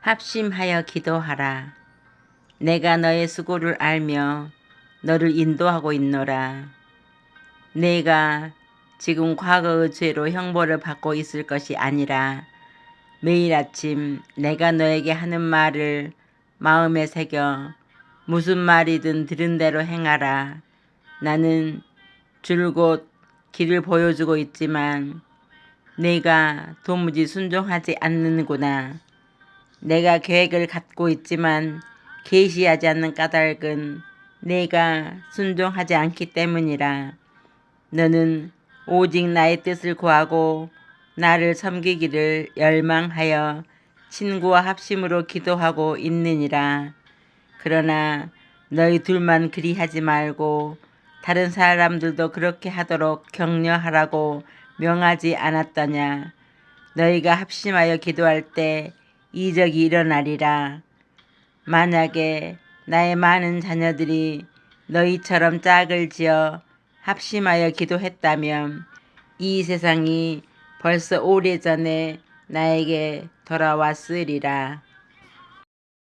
합심하여 기도하라. 내가 너의 수고를 알며 너를 인도하고 있노라. 내가 지금 과거의 죄로 형벌을 받고 있을 것이 아니라 매일 아침 내가 너에게 하는 말을 마음에 새겨 무슨 말이든 들은 대로 행하라. 나는 줄곧 길을 보여주고 있지만 내가 도무지 순종하지 않는구나. 내가 계획을 갖고 있지만 계시하지 않는 까닭은 내가 순종하지 않기 때문이라. 너는 오직 나의 뜻을 구하고 나를 섬기기를 열망하여 친구와 합심으로 기도하고 있느니라. 그러나 너희 둘만 그리하지 말고 다른 사람들도 그렇게 하도록 격려하라고 명하지 않았더냐. 너희가 합심하여 기도할 때 이적이 일어나리라. 만약에 나의 많은 자녀들이 너희처럼 짝을 지어 합심하여 기도했다면 이 세상이 벌써 오래전에 나에게 돌아왔으리라.